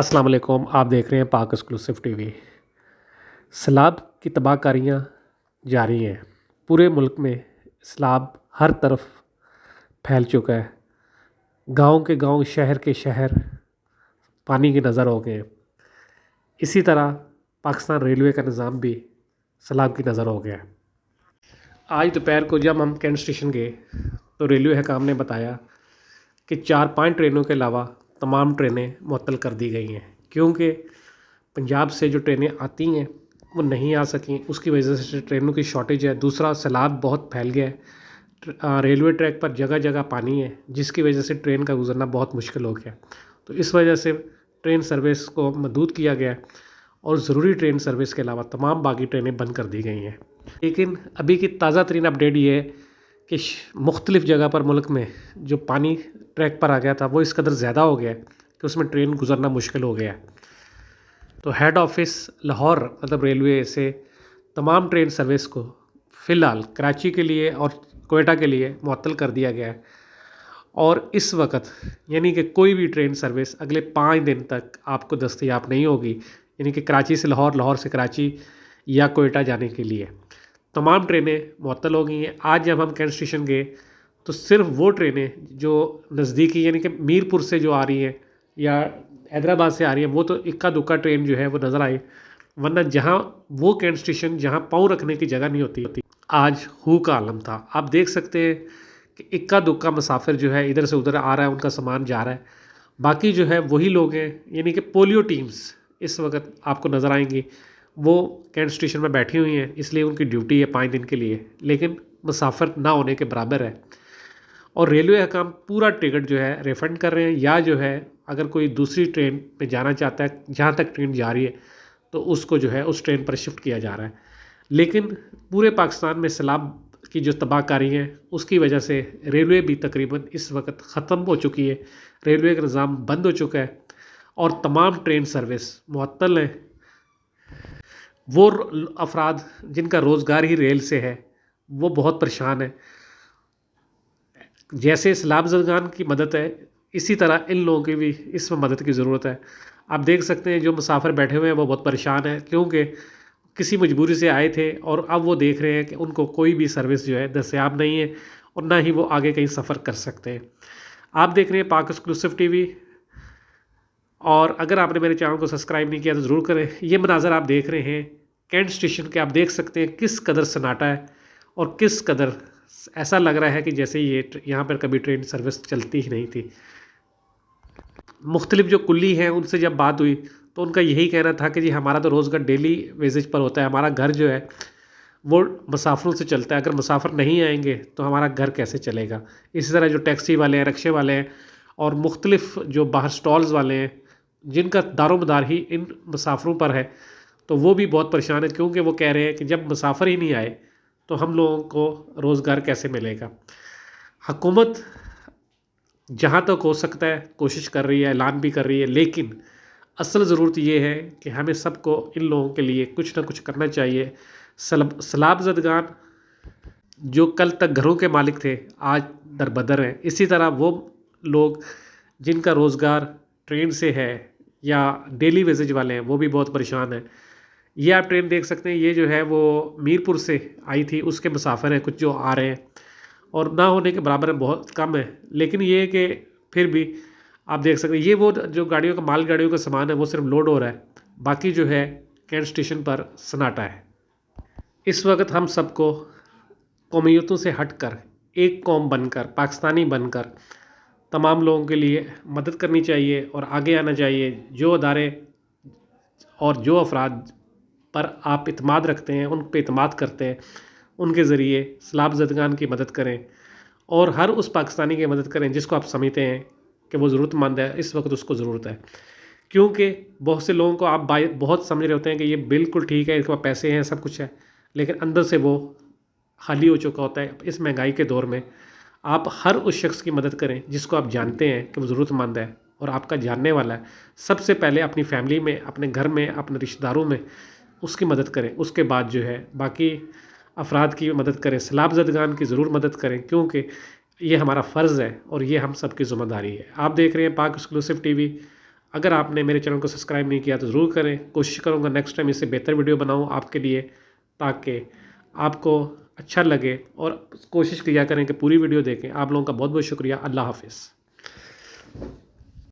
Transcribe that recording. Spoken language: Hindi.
अस्सलाम वालेकुम, आप देख रहे हैं पाक एक्सक्लूसिव टीवी। सैलाब की तबाहकारियाँ जारी हैं। पूरे मुल्क में सैलाब हर तरफ़ फैल चुका है। गाँव के गाँव, शहर के शहर पानी की नज़र हो गए इसी तरह पाकिस्तान रेलवे का निज़ाम भी सैलाब की नज़र हो गया है। आज दोपहर को जब हम कैंट स्टेशन गए तो रेलवे हकाम ने बताया कि चार पाँच ट्रेनों के अलावा तमाम ट्रेनें मअतल कर दी गई हैं। क्योंकि पंजाब से जो ट्रेनें आती हैं, वो नहीं आ सकें। उसकी वजह से ट्रेनों की शॉर्टेज है। दूसरा, सैलाब बहुत फैल गया है। रेलवे ट्रैक पर जगह जगह पानी है, जिसकी वजह से ट्रेन का गुजरना बहुत मुश्किल हो गया। तो इस वजह से ट्रेन सर्विस को महदूद किया गया और ज़रूरी ट्रेन सर्विस के अलावा तमाम बाकी ट्रेनें बंद कर दी गई हैं। लेकिन अभी की ताज़ा तरीन अपडेट ये है कि मुख्तलिफ़ जगह पर मुल्क में जो पानी ट्रैक पर आ गया था, वो इस कदर ज़्यादा हो गया कि उसमें ट्रेन गुजरना मुश्किल हो गया। तो हेड ऑफ़िस लाहौर मतलब रेलवे से तमाम ट्रेन सर्विस को फ़िलहाल कराची के लिए और कोयटा के लिए मअतल कर दिया गया है। और इस वक्त यानी कि कोई भी ट्रेन सर्विस अगले पाँच दिन तक आपको दस्तयाब नहीं होगी, यानी कि कराची से लाहौर लाहौर से कराची या कोयटा जाने के लिए। तमाम ट्रेनें मअतल हो गई हैं। आज जब हम कैंट स्टेशन गए तो सिर्फ़ वो ट्रेनें जो नज़दीकी यानी कि मीरपुर से जो आ रही हैं या हैदराबाद से आ रही हैं, वो तो इक्का दुक्का ट्रेन जो है वो नज़र आई वरना जहाँ वो कैंट स्टेशन जहाँ पाँव रखने की जगह नहीं होती होती, आज हु का आलम था। आप देख सकते हैं कि इक्का दुक्का मुसाफिर जो है इधर से उधर आ रहा है, उनका सामान जा रहा है। बाकी जो है वही लोग हैं, यानी कि पोलियो टीम्स इस वक्त आपको नज़र आएँगी। वो कैंट स्टेशन में बैठी हुई हैं, इसलिए उनकी ड्यूटी है पाँच दिन के लिए। लेकिन मुसाफिर ना होने के बराबर है। और रेलवे हकाम पूरा टिकट जो है रिफ़ंड कर रहे हैं या जो है, अगर कोई दूसरी ट्रेन में जाना चाहता है, जहाँ तक ट्रेन जा रही है तो उसको जो है, उस ट्रेन पर शिफ्ट किया जा रहा है। लेकिन पूरे पाकिस्तान में सैलाब की जो तबाहकारी है, उसकी वजह से रेलवे भी तकरीबन इस वक्त ख़त्म हो चुकी है। रेलवे का निज़ाम बंद हो चुका है। और तमाम ट्रेन सर्विस मअतल हैं। वो अफराद जिनका रोज़गार ही रेल से है, वो बहुत परेशान है। जैसे सैलाब जदगान की मदद है, इसी तरह इन लोगों की भी इसमें मदद की ज़रूरत है। आप देख सकते हैं जो मुसाफिर बैठे हुए हैं, वो बहुत परेशान हैं, क्योंकि किसी मजबूरी से आए थे और अब वो देख रहे हैं कि उनको कोई भी सर्विस जो है दस्याब नहीं है और ना ही वो आगे कहीं सफ़र कर सकते हैं। आप देख रहे हैं पाक एक्सक्लूसिव टीवी, और अगर आपने मेरे चैनल को सब्सक्राइब नहीं किया तो ज़रूर करें। ये मनाजर आप देख रहे हैं कैंट स्टेशन के आप देख सकते हैं किस कदर सन्नाटा है और किस कदर ऐसा लग रहा है कि जैसे ये यहाँ पर कभी ट्रेन सर्विस चलती ही नहीं थी। मुख्तलिफ़ जो कुल्ली हैं, उनसे जब बात हुई तो उनका यही कहना था कि जी, हमारा तो रोज़गार डेली वेजेज पर होता है, हमारा घर जो है, वो मुसाफरों से चलता है। अगर मुसाफर नहीं आएँगे तो हमारा घर कैसे चलेगा? इसी तरह जो टैक्सी वाले हैं, रक्शे वाले हैं, और मुख्तलिफ़ जो बाहर स्टॉल्स वाले हैं, जिनका दारोमदार ही इन मुसाफरों पर है तो वो भी बहुत परेशान है, क्योंकि वो कह रहे हैं कि जब मुसाफर ही नहीं आए तो हम लोगों को रोज़गार कैसे मिलेगा? हकूमत जहाँ तक तो हो सकता है, कोशिश कर रही है, ऐलान भी कर रही है, लेकिन असल ज़रूरत ये है कि हमें सबको इन लोगों के लिए कुछ ना कुछ करना चाहिए। सलाब जदगान, जो कल तक घरों के मालिक थे, आज दरबदर हैं। इसी तरह वो लोग जिनका रोज़गार ट्रेन से है या डेली वेजेज वाले हैं, वो भी बहुत परेशान हैं। ये आप ट्रेन देख सकते हैं, ये जो है वो मीरपुर से आई थी, उसके मुसाफिर हैं, कुछ जो आ रहे हैं। और ना होने के बराबर बहुत कम है, लेकिन ये कि फिर भी आप देख सकते हैं, ये वो जो गाड़ियों का, माल गाड़ियों का सामान है, वो सिर्फ़ लोड हो रहा है, बाकी जो है कैंट स्टेशन पर सन्नाटा है। इस वक्त हम सबको कौमीतों से हट कर एक कौम बनकर, पाकिस्तानी बनकर, तमाम लोगों के लिए मदद करनी चाहिए और आगे आना चाहिए, जो अदारे और जो अफराद पर आप इतमाद रखते हैं, उन पर इतमाद करते हैं, उनके ज़रिए सलाब जदगान की मदद करें और हर उस पाकिस्तानी की मदद करें जिसको आप समझते हैं कि वो ज़रूरतमंद है, इस वक्त उसको ज़रूरत है। क्योंकि बहुत से लोगों को आप बहुत समझ रहे होते हैं कि ये बिल्कुल ठीक है, इसके पास पैसे हैं, सब कुछ है, लेकिन अंदर से वो खाली हो चुका होता है इस महँगाई के दौर में। आप हर उस शख्स की मदद करें जिसको आप जानते हैं कि वो ज़रूरतमंद है और आपका जानने वाला है। सबसे पहले अपनी फैमिली में, अपने घर में, अपने रिश्तेदारों में उसकी मदद करें, उसके बाद जो है बाकी अफराद की मदद करें, सलाब जदगान की ज़रूर मदद करें, क्योंकि ये हमारा फ़र्ज़ है और ये हम सब की ज़िम्मेदारी है। आप देख रहे हैं पाक एक्सक्लूसिव टीवी अगर आपने मेरे चैनल को सब्सक्राइब नहीं किया तो ज़रूर करें। कोशिश करूँगा नेक्स्ट टाइम इससे बेहतर वीडियो बनाऊँ आपके लिए, ताकि आपको अच्छा लगे और कोशिश किया करें कि पूरी वीडियो देखें। आप लोगों का बहुत बहुत शुक्रिया। अल्लाह हाफिज़।